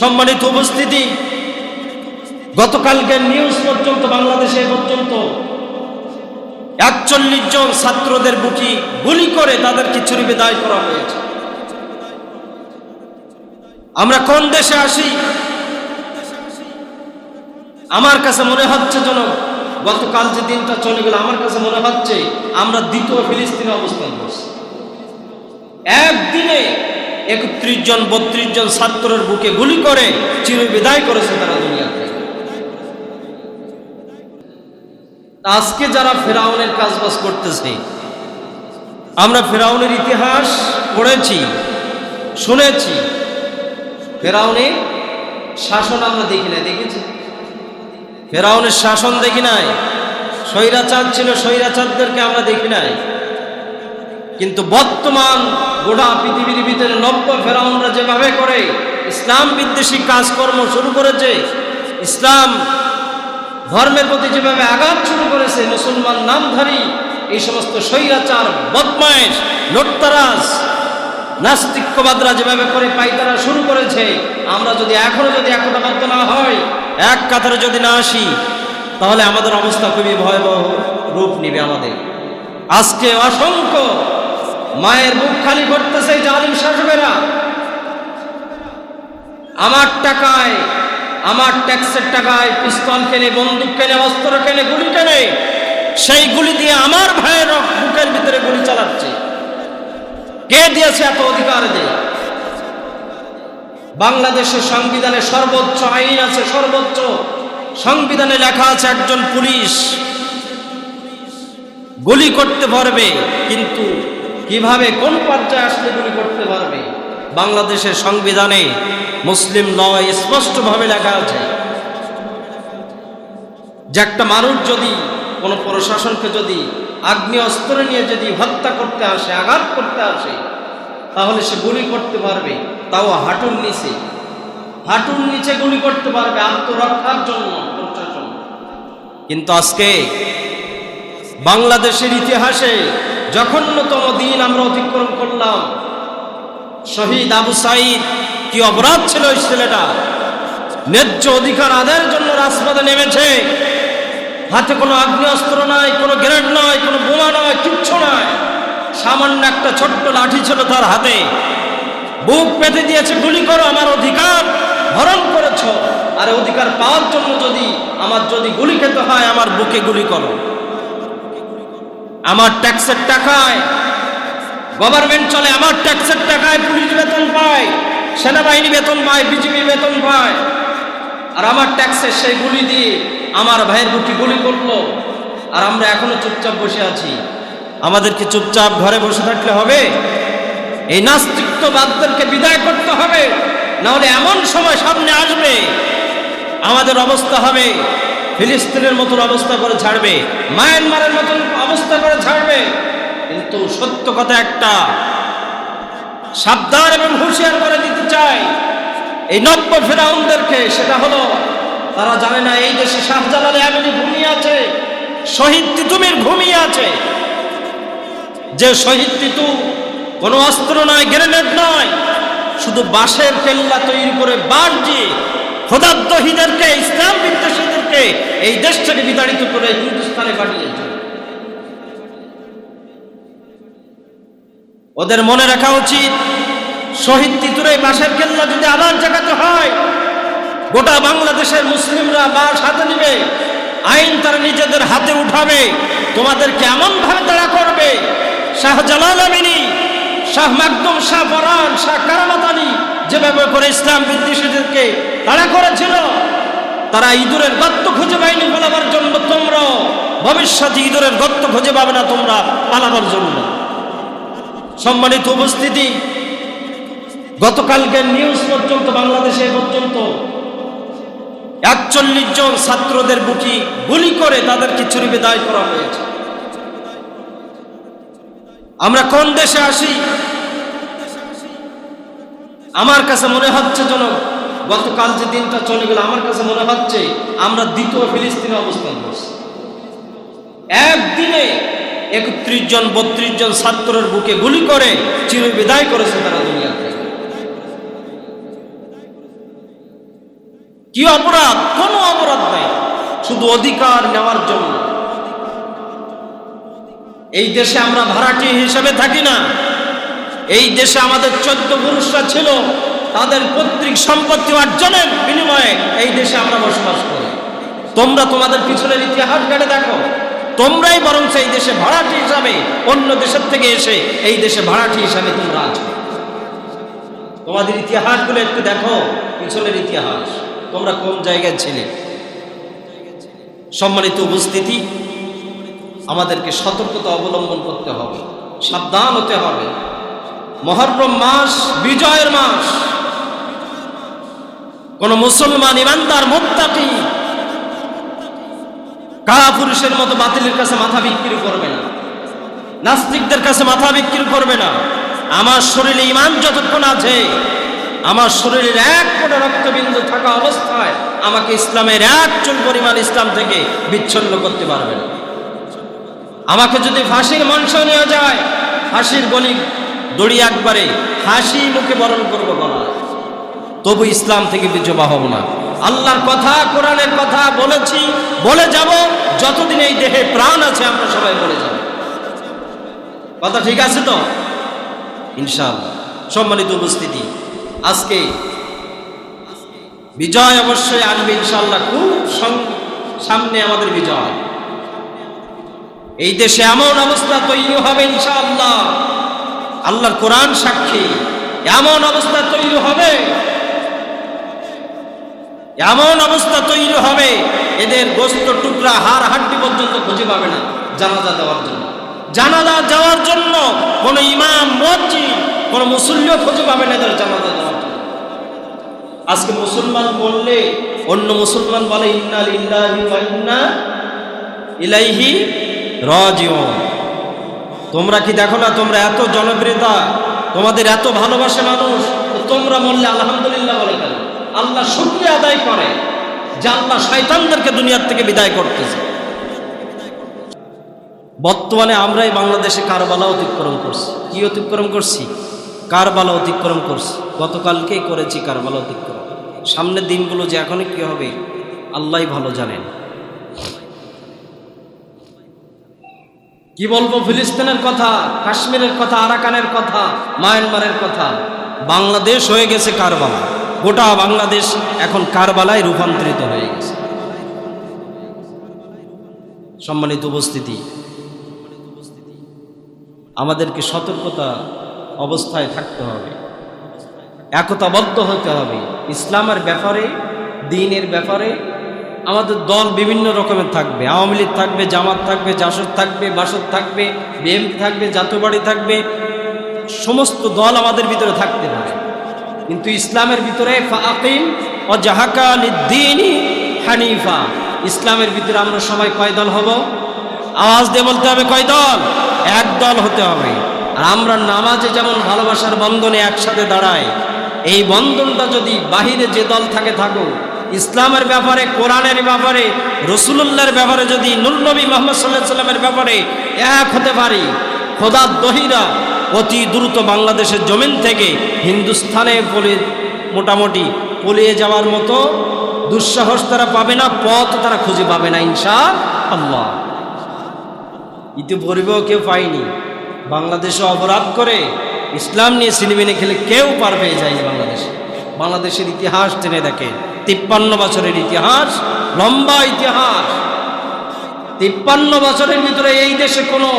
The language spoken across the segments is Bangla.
সম্মানিত উপস্থিতি, গতকালকে নিউজ পর্যন্ত, বাংলাদেশে পর্যন্ত একচল্লিশ জন ছাত্রদের বুকি গুলি করে তাদেরকে ছুরি বিদায় করা হয়েছে। আমরা কোন দেশে আসি আমার কাছে মনে হচ্ছে যেন গতকাল যে দিনটা চলে গেল, আমার কাছে মনে হচ্ছে আমরা দ্বিতীয় ফিলিস্তিনে অবস্থান করছি। একদিনে একত্রিশ জন, বত্রিশ জন ছাত্রের বুকে গুলি করে চির বিদায় করেছে তারা দুনিয়াতে। আজকে যারা ফেরাউনের কাজবাজ করতেছে, আমরা ফেরাউনের ইতিহাস পড়েছি, শুনেছি। ফেরাউনের শাসন আমরা দেখি না দেখেছি? ফেরাউনের শাসন দেখি নাই? স্বৈরাচার ছিল, স্বৈরাচারদেরকে আমরা দেখি নাই? কিন্তু বর্তমান গোটা পৃথিবীর ভিতরে নব্য ফেরাউনরা যেভাবে করে ইসলাম বিদ্বেষী কাজকর্ম শুরু করেছে, ইসলাম ধর্মের প্রতি যেভাবে আঘাত শুরু করেছে, মুসলমান নামধারী, এই সমস্ত স্বৈরাচার, বদমায়েশ, লোটতারাজ, নাস্তিক্যবাদরা যেভাবে করে পাইতারা শুরু করেছে, আমরা যদি এখনও যদি একতাবদ্ধ না হয় এক কাতারে যদি না আসি, তাহলে আমাদের অবস্থা খুবই ভয়াবহ রূপ নিবে আমাদের। আজকে অসংখ্য মায়ের মুখ খালি করতেছে জালিম শাসকেরা আমার টাকায়, আমার ট্যাক্সের টাকায় পিস্তল কেনে, বন্দুক কেনে, অস্ত্র কেনে, গুলি কেনে, সেই গুলি দিয়ে আমার ভাইয়ের বুকের ভিতরে গুলি চালাচ্ছে। কে দিয়েছে এত অধিকার দিয়ে? বাংলাদেশের সংবিধানে সর্বোচ্চ আইন আছে, সর্বোচ্চ সংবিধানে লেখা আছে একজন পুলিশ। গুলি করতে পারবে, কিন্তু কীভাবে কোন পর্যায়ে আসলে গুলি করতে পারবে? বাংলাদেশের সংবিধানে মুসলিম নয়, স্পষ্টভাবে লেখা আছে, যে একটা মানুষ যদি, কোনো প্রশাসনকে যদি আগ্নেয় অস্ত্র নিয়ে যদি হত্যা করতে আসে, আঘাত করতে আসে, তাহলে সে গুলি করতে পারবে, তাও হাঁটুর নিচে। হাঁটুর নিচে গুলি করতে পারবে, আত্মরক্ষার জন্য কিন্তু আজকে বাংলাদেশের ইতিহাসে জঘন্যতম দিন আমরা অতিক্রম করলাম। শহীদ আবু সাইদ কি অপরাধ ছিল ওই ছেলেটা? ন্যায্য অধিকার আদায়ের জন্য রাজপথে নেমেছে। হাতে কোনো আগ্নেয়াস্ত্র নাই, কোনো গ্রেনেড নয় কোনো বোমা নয় কিচ্ছু নয় সামান্য একটা ছোট্ট লাঠি ছিল তার হাতে। বুক পেতে দিয়েছে, গুলি করো, আমার অধিকার হরণ করেছ। আর অধিকার পাওয়ার জন্য যদি, আমার যদি গুলি খেতে হয়, আমার বুকে গুলি করো। আমার ট্যাক্সের টাকায়। গভর্নমেন্ট চলে, আমার ট্যাক্সের টাকায় পুলিশ বেতন পায়, সেনাবাহিনী বেতন পায় বিজেপি বেতন পায়। আর আমার ট্যাক্সের সেই গুলি দিয়ে আমার ভাইয়ের দুটি গুলি করল। আর আমরা এখনও চুপচাপ বসে আছি। আমাদেরকে চুপচাপ ঘরে বসে থাকলে হবে। এই নাস্তিত্ববাদদেরকে বিদায় করতে হবে। নাহলে এমন সময় সামনে আসবে। আমাদের অবস্থা হবে ফিলিস্তিনের মতন অবস্থা করে ছাড়বে, মায়ানমারের মতন অবস্থা করে ছাড়বে। কিন্তু সত্য কথা একটা, সাবধান এবং হুঁশিয়ার করে দিতে চাই। এই নব্য ফেরাউনদেরকে, সেটা হলো, তারা জানে না এই দেশে শাহজালালে এমনি ঘুমিয়ে আছে, শহীদ তিতুমির ঘুমিয়ে আছে। যে শহীদ তিতু কোনো অস্ত্র নয়, গ্রেনেড নয়, শুধু বাঁশের কেল্লা তৈরি করে বাঁশ দিয়ে খোদাদ্দহীদেরকে ইসলাম বিদ্বেষীদেরকে এই দেশ থেকে বিতাড়িত করে হিন্দুস্তানে পাঠিয়েছে ওদের মনে রাখা উচিত, শহীদ তিতুরে বাঁশের কেল্লা যদি আবার জায়গাতে হয়, গোটা বাংলাদেশের মুসলিমরা বাস হাতে নিবে, আইন তারা নিজেদের হাতে উঠাবে, তোমাদেরকে এমন ভাবে তারা করবে, শাহজালাল আমিনী, শাহ মাকদুম শাহ ফরান শাহ কারামাত আলী যেভাবে করে ইসলাম বিদ্বেষীদেরকে তারা করেছিল তারা ইঁদুরের গর্ত খুঁজে পায়নি পালাবার জন্য। তোমরা ভবিষ্যতে ইঁদুরের গর্ত খুঁজে পাবে না, তোমরা পালাবার জন্য। সম্মানিত উপস্থিতি, গতকালকে নিউজ পর্যন্ত, বাংলাদেশে পর্যন্ত একচল্লিশ জন ছাত্রদের বুকি গুলি করে তাদেরকে ছুরি বিদায় করা হয়েছে। আমরা কোন দেশে আসি? আমার কাছে মনে হচ্ছে যেন গতকাল যে দিনটা চলে গেল, আমার কাছে মনে হচ্ছে আমরা দ্বিতীয় ফিলিস্তিনে অবস্থান করছি। একদিনে একত্রিশ জন, বত্রিশ জন ছাত্রের বুকে গুলি করে চির বিদায় করেছে তারা দুনিয়া কি অপরাধ? কোনো অপরাধ নাই। শুধু অধিকার নেওয়ার জন্য। এই দেশে আমরা ভাড়াটি হিসেবে থাকি না। এই দেশে আমাদের চোদ্দ পুরুষরা ছিল। তাদের পৈতৃক সম্পত্তি অর্জনের বিনিময়ে এই দেশে আমরা বসবাস করি। তোমরা তোমাদের পিছনের ইতিহাস ঘেটে দেখো। তোমরাই বরং এই দেশে ভাড়াটি হিসাবে অন্য দেশের থেকে এসে এই দেশে ভাড়াটি হিসাবে তোমরা আছো। তোমাদের ইতিহাসগুলো একটু দেখো, পিছনের ইতিহাস। তোমরা কোন জায়গায় ছিলে? সম্মানিত উপস্থিতি, আমাদেরকে সতর্কতা অবলম্বন করতে হবে, সাবধান হতে হবে। মহরম মাস, বিজয়ের মাস কোন মুসলমান ইমানদার, মোত্তাকি কারা পুরুষের মতো বাতিলের কাছে মাথা বিক্রি করবে না, নাস্তিকদের কাছে মাথা বিক্রি করবে না। আমার শরীরে ইমান যতক্ষণ আছে, আমার শরীরের এক কোটা রক্তবিন্দু থাকা অবস্থায় আমাকে ইসলামের এক চুল পরিমাণ ইসলাম থেকে বিচ্ছন্ন করতে পারবে না। আমাকে যদি ফাঁসির মঞ্চ নিয়ে যায়, ফাঁসির গলি দড়ি একবারে হাসি মুখে বরণ করব গলা তবু ইসলাম থেকে বিজবা হব না। আল্লাহর কথা, কোরআনের কথা বলেছি, বলে যাব, যতদিন এই দেহে প্রাণ আছে, আমরা সবাই বলে যাব। কথা ঠিক আছে তো? ইনশাআল্লাহ। সম্মানিত উপস্থিতি, আজকে বিজয় অবশ্যই আসবে ইনশাল্লাহ খুব সামনে আমাদের বিজয়। এই দেশে এমন অবস্থা তৈরি হবে ইনশাআল্লাহ। আল্লাহর কোরআন সাক্ষী, এমন অবস্থা তৈরি হবে এমন অবস্থা তৈরি হবে, এদের গোস্ত টুকরা হাড় হাড্ডি পর্যন্ত খুঁজে পাবে না জানাজা দেওয়ার জন্য। জানাজা যাওয়ার জন্য কোন ইমাম, মসজিদ, কোন মুসল্লিও খুঁজে পাবে না এদের জানাজা দেওয়ার জন্য। আজকে মুসলমান বললে, অন্য মুসলমান বলে, ইন্না লিল্লাহি ইন্না ইলাইহি তোমরা কি দেখো না, তোমরা এত জনপ্রিয়তা, তোমাদের এত ভালোবাসে মানুষ তোমরা বললে, আলহামদুলিল্লাহ বলে কেন আল্লাহ শুক্রিয়া আদায় করে যে আল্লাহ শয়তানদেরকে দুনিয়ার থেকে বিদায় করতেছে। বর্তমানে আমরাই বাংলাদেশে কারবালা অতিক্রম করছি। কি অতিক্রম করছি? কারবালা অতিক্রম করছি। গতকালকেই করেছি কারবালা অতিক্রম। সামনের দিনগুলো যে এখনই কি হবে আল্লাহ ভালো জানেন। কি বলব, ফিলিস্তিনের কথা, কাশ্মীরের কথা, আরাকানের কথা, মায়ানমারের কথা, বাংলাদেশ হয়ে গেছে কারবালা। গোটা বাংলাদেশ এখন কারবালায় রূপান্তরিত হয়ে গেছে। সম্মানিত উপস্থিতি, আমাদেরকে সতর্কতা অবস্থায় থাকতে হবে, একতাবদ্ধ হতে হবে। ইসলামের ব্যাপারে, দিনের ব্যাপারে আমাদের দল বিভিন্ন রকমের থাকবে। আওয়ামী লীগ থাকবে, জামাত থাকবে, জাসদ থাকবে, বাসদ থাকবে বিএমপি থাকবে জাতীয়বাড়ি থাকবে, সমস্ত দল আমাদের ভিতরে থাকতে পারে। কিন্তু ইসলামের ভিতরে ফাকিম ও জাহাকা দিনই হানিফা। ইসলামের ভিতরে আমরা সবাই কয় দল হব? আওয়াজ দিয়ে বলতে হবে কয় দল? এক দল হতে হবে। আর আমরা নামাজে যেমন ভালোবাসার বন্ধনে একসাথে দাঁড়াই, এই বন্ধনটা যদি বাহিরে যে দল থাকে থাকুক, ইসলামের ব্যাপারে, কোরআনের ব্যাপারে, রসুলুল্লাহর ব্যাপারে যদি নুরনবী মোহাম্মদ সাল্লাহ সাল্লামের ব্যাপারে এক হতে পারি খোদার দহিরা অতি দ্রুত বাংলাদেশের জমিন থেকে হিন্দুস্থানে পলে মোটামুটি পলিয়ে যাওয়ার মতো দুঃসাহস তারা পাবে না, পথ তারা খুঁজে পাবে না ইনশা আল্লাহ ইতিপূর্বেও কেউ পায়নি। বাংলাদেশে অপরাধ করে ইসলাম নিয়ে সিনেমিনে খেলে কেউ পার পেয়ে যায়নি বাংলাদেশে। বাংলাদেশের ইতিহাস টেনে দেখে। তিপ্পান্ন বছরের ইতিহাস, লম্বা ইতিহাস। তিপ্পান্ন বছরের ভিতরে এই দেশে কোনো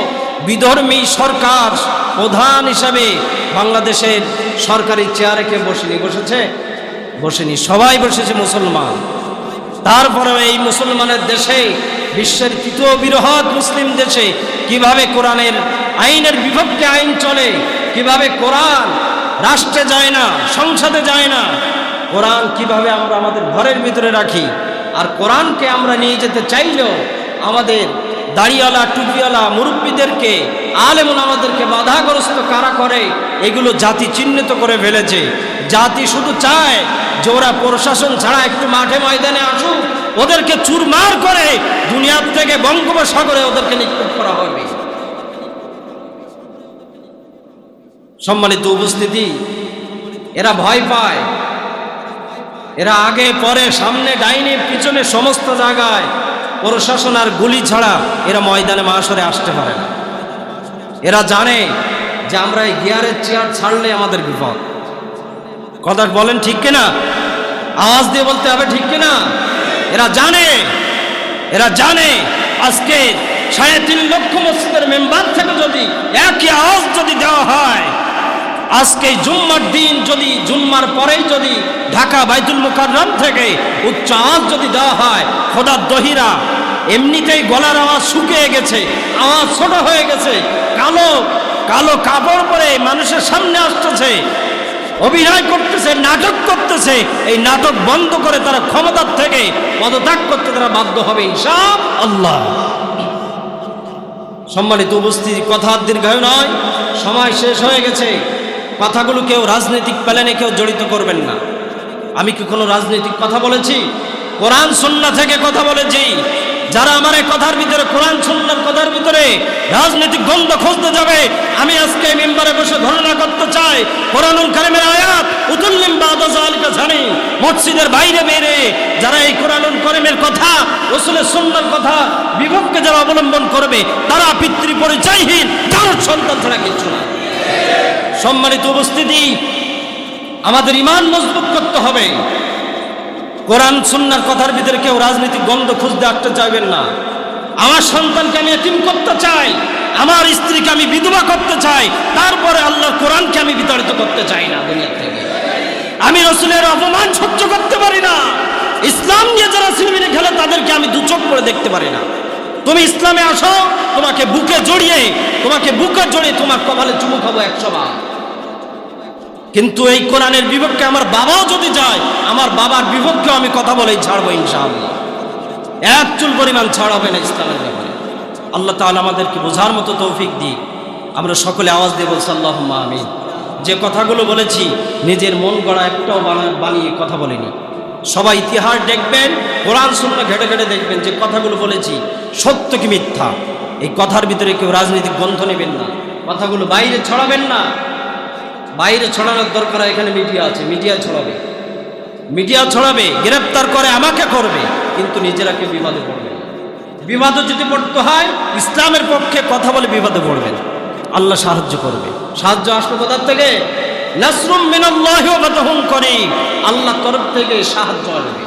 বিধর্মী সরকার প্রধান হিসাবে বাংলাদেশের সরকারি চেয়ারে কেউ বসেনি? বসেছে? বসেনি। সবাই বসেছে মুসলমান। তারপরেও এই মুসলমানের দেশে, বিশ্বের তৃতীয় বৃহৎ মুসলিম দেশে কীভাবে কোরআনের আইনের বিপক্ষে আইন চলে, কীভাবে কোরআন রাষ্ট্রে যায় না, সংসদে যায় না, কোরআন কীভাবে আমরা আমাদের ঘরের ভিতরে রাখি? আর কোরআনকে আমরা নিয়ে যেতে চাইলেও আমাদের দাড়িওয়ালা, টুপিওয়ালা মুরব্বীদেরকে আলেমন আমাদেরকে বাধাগ্রস্ত কারা করে? এগুলো জাতি চিহ্নিত করে ফেলেছে। জাতি শুধু চায় যে ওরা প্রশাসন ছাড়া একটু মাঠে ময়দানে আসুক। ওদেরকে চুরমার করে দুনিয়ার থেকে বঙ্গোপসাগরে ওদেরকে নিক্ষেপ করা হবে। সম্মানিত উপস্থিতি, এরা ভয় পায়। এরা আগে, পরে, সামনে, ডাইনে, পিছনে, সমস্ত জায়গায় প্রশাসন আর গুলি ছাড়া এরা ময়দানে মাসরে আসতে পারে এরা জানে যে আমরা এই গিয়ারের চেয়ার ছাড়লে আমাদের বিপদ। কথা বলেন ঠিক কিনা? আওয়াজ দিয়ে বলতে হবে ঠিক কিনা? এরা জানে এরা জানে আজকে সাড়ে তিন লক্ষ মসজিদের মেম্বার থেকে যদি একই আওয়াজ যদি দেওয়া হয় আজকে জুম্মার দিন যদি, জুম্মার পরেই যদি ঢাকা বাইতুল মুকাররম থেকে উচ্চ আওয়াজ যদি দেওয়া হয় খোদার দহিরা, এমনিতেই গলার আওয়াজ শুকিয়ে গেছে, আওয়াজ ছোট হয়ে গেছে, কালো কালো কাপড় পরে মানুষের সামনে আসতেছে, অভিনয় করতেছে, নাটক করতেছে, এই নাটক বন্ধ করে তারা ক্ষমতার থেকে পদত্যাগ করতে তারা বাধ্য হবে ইনশাআ আল্লাহ সম্মানিত উপস্থিতি, কথা দীর্ঘায়ু নয়, সময় শেষ হয়ে গেছে। কথাগুলো কেউ রাজনৈতিক প্ল্যানে কেউ জড়িত করবেন না। আমি কি কোনো রাজনৈতিক কথা বলেছি? কোরআন সন্না থেকে কথা বলেছি যারা আমার এই কথার ভিতরে, কোরআন সন্ন্যার কথার ভিতরে রাজনৈতিক গন্ধ খুঁজতে যাবে, আমি আজকে মেম্বারে বসে ঘটনা করতে চাই, কোরআনুল কারিমের আয়াত বাইরে বেরে যারা এই কথা কথা যারা অবলম্বন করবে, তারা পিতৃ পরিচয়হীন কারোর সন্তান ছাড়া কিছু না সম্মানিত উপস্থিতি, আমাদের ইমান মজবুত করতে হবে। কোরআন, সুন্নার কথার ভিতরে কেউ রাজনৈতিক গন্ধ খুঁজতে আসতে চাইবেন না। আমার সন্তানকে আমি এতিম করতে চাই, আমার স্ত্রীকে আমি বিধবা করতে চাই, তারপরে আল্লাহর কোরআনকে আমি বিতাড়িত করতে চাই না দুনিয়া থেকে। আমি রসুলের অপমান সহ্য করতে পারি না। ইসলাম নিয়ে যারা সিনেমিনে খেলে, তাদেরকে আমি দু চোখ করে দেখতে পারি না। তুমি ইসলামে আসো, তোমাকে বুকে জড়িয়ে, তোমাকে বুকে জড়িয়ে তোমার কপালে চুমু খাব একশো বার কিন্তু এই কোরআনের বিপক্ষে আমার বাবাও যদি যায়, আমার বাবার বিপক্ষেও আমি কথা বলেই ছাড়বো ইনশাআল্লাহ। এক চুল পরিমাণ ছাড় হবে না ইসলামের ব্যাপারে। আল্লাহ তাআলা আমাদেরকে বোঝার মতো তৌফিক দিই আমরা সকলে আওয়াজ দিয়ে বলছি আল্লাহ আমি যে কথাগুলো বলেছি, নিজের মন গড়া একটাও বানিয়ে কথা বলিনি। সবাই ইতিহাস দেখবেন, কোরআন শূন্য ঘেটে ঘেটে দেখবেন যে কথাগুলো বলেছি। সত্য কি মিথ্যা? এই কথার ভিতরে কেউ রাজনৈতিক গ্রন্থ নেবেন না। কথাগুলো বাইরে ছড়াবেন না। বাইরে ছড়ানোর দরকার এখানে মিডিয়া আছে, মিডিয়া ছড়াবে। মিডিয়া ছড়াবে, গ্রেপ্তার করে আমাকে করবে, কিন্তু নিজেরা কেউ বিবাদে পড়বে। বিবাদে যদি পড়তে হয়, ইসলামের পক্ষে কথা বলে বিবাদে পড়বেন আল্লাহ সাহায্য করবে। সাহায্য আসবে কোথার থেকে? নাসরুম মিনাল্লাহি ওয়া ফাতহুন করিম আল্লাহ তরফ থেকে সাহায্য আসবে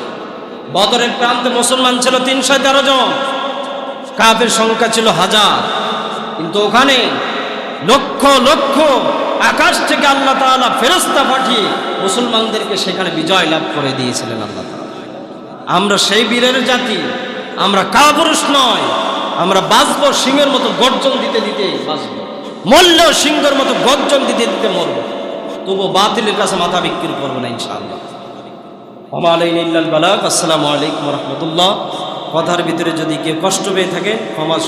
বদরের প্রান্তে মুসলমান ছিল তিনশো তেরো জন। কাফের সংখ্যা ছিল হাজার। কিন্তু ওখানে লক্ষ লক্ষ আকাশ থেকে আল্লাহ তাআলা ফেরস্তা পাঠিয়ে মুসলমানদেরকে সেখানে বিজয় লাভ করে দিয়েছিলেন আল্লাহ আমরা সেই বীরের জাতি, আমরা কাপুরুষ নয়, আমরা বাঁচবো সিংহের মতো গর্জন দিতে দিতে বাঁচবো, মরলেও সিংহের মতো গর্জন দিতে দিতে মরব। তবু বাতিলের কাছে মাথা বিক্রি করব না ইনশাআল্লাহ। আলাইন ইল্লাল বালাক আসসালামু আলাইকুম রহমতুল্লাহ। কথার ভিতরে যদি কেউ কষ্ট পেয়ে থাকে, ক্ষমা